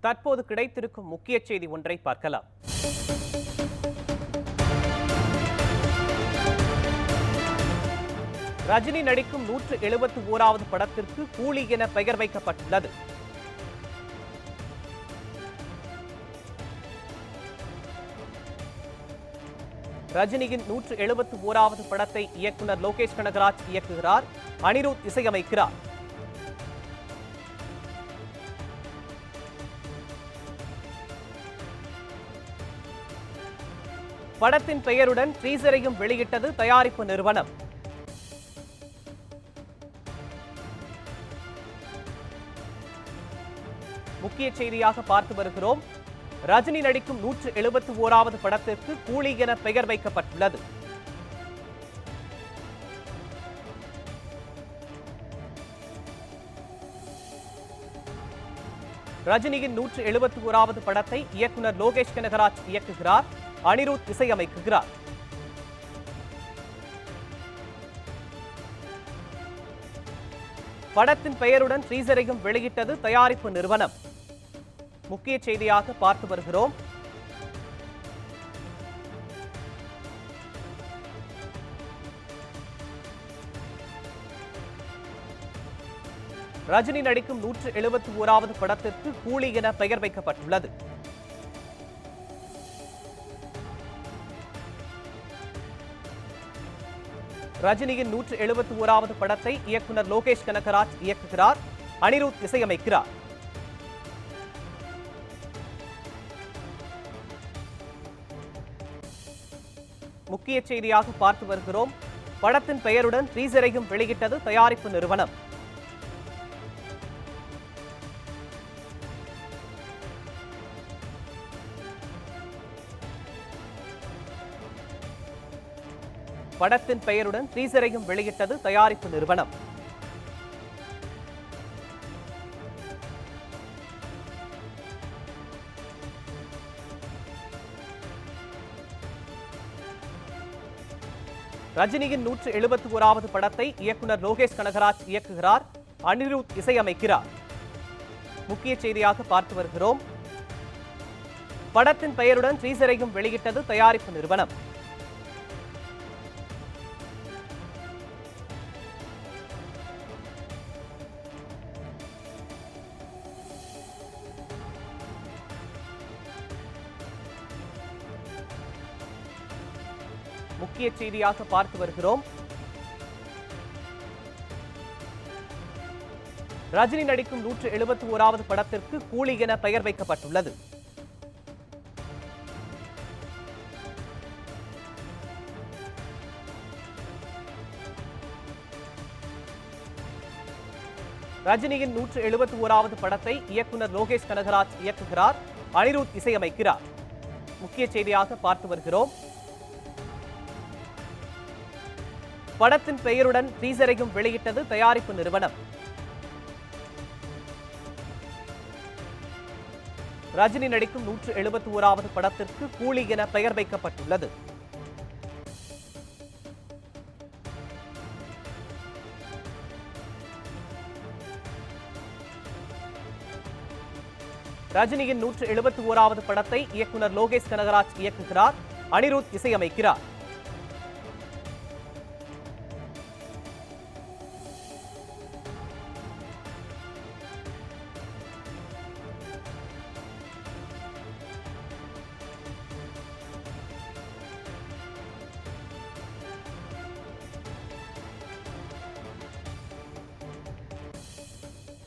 தற்போது கிடைத்திருக்கும் முக்கிய செய்தி ஒன்றை பார்க்கலாம். ரஜினி நடிக்கும் நூற்று எழுபத்தி ஓராவது படத்திற்கு கூலி என பெயர் வைக்கப்பட்டுள்ளது. ரஜினியின் நூற்று எழுபத்தி ஓராவது படத்தை இயக்குனர் லோகேஷ் கனகராஜ் இயக்குகிறார். அனிருத் இசையமைக்கிறார். படத்தின் பெயருடன் டீசரையும் வெளியிட்டது தயாரிப்பு நிறுவனம். முக்கிய செய்தியாக பார்த்து வருகிறோம். ரஜினி நடிக்கும் நூற்று எழுபத்தி ஓராவது படத்திற்கு கூலி என பெயர் வைக்கப்பட்டுள்ளது. ரஜினியின் நூற்று எழுபத்தி ஓராவது படத்தை இயக்குனர் லோகேஷ் கனகராஜ் இயக்குகிறார். அனிருத் இசையமைக்குகிறார். படத்தின் பெயருடன் டீசரையும் வெளியிட்டது தயாரிப்பு நிறுவனம். முக்கிய செய்தியாக பார்த்து வருகிறோம். ரஜினி நடிக்கும் நூற்று எழுபத்தி ஓராவது படத்திற்கு கூலி என பெயர் வைக்கப்பட்டுள்ளது. ரஜினியின் நூற்று எழுபத்தி ஓராவது படத்தை இயக்குனர் லோகேஷ் கனகராஜ் இயக்குகிறார். அனிருத் இசையமைக்கிறார். முக்கிய செய்தியாக பார்த்து வருகிறோம். படத்தின் பெயருடன் டீசரையும் வெளியிட்டது தயாரிப்பு நிறுவனம். படத்தின் பெயருடன் டீசரையும் வெளியிட்டது தயாரிப்பு நிறுவனம். ரஜினியின் நூற்று எழுபத்தி ஓராவது படத்தை இயக்குனர் லோகேஷ் கனகராஜ் இயக்குகிறார் அனிருத் இசையமைக்கிறார். முக்கிய செய்தியாக பார்த்து வருகிறோம். படத்தின் பெயருடன் டீசரையும் வெளியிட்டது தயாரிப்பு நிறுவனம். முக்கிய செய்தியாக பார்த்து வருகிறோம். ரஜினி நடிக்கும் நூற்று எழுபத்தி ஓராவது படத்திற்கு கூலி என பெயர் வைக்கப்பட்டுள்ளது. ரஜினியின் நூற்று எழுபத்தி ஓராவது படத்தை இயக்குனர் லோகேஷ் கனகராஜ் இயக்குகிறார் அனிருத் இசையமைக்கிறார். முக்கிய செய்தியாக பார்த்து வருகிறோம். படத்தின் பெயருடன் டீசரையும் வெளியிட்டது தயாரிப்பு நிறுவனம். ரஜினி நடிக்கும் நூற்று எழுபத்தி ஓராவது படத்திற்கு கூலி என பெயர் வைக்கப்பட்டுள்ளது. ரஜினியின் நூற்று எழுபத்தி ஓராவது படத்தை இயக்குனர் லோகேஷ் கனகராஜ் இயக்குகிறார் அனிருத் இசையமைக்கிறார்.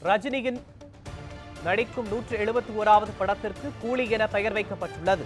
ரஜினியின் நடிக்கும் நூற்று எழுபத்தி ஓராவது படத்திற்கு கூலி என பெயர் வைக்கப்பட்டுள்ளது.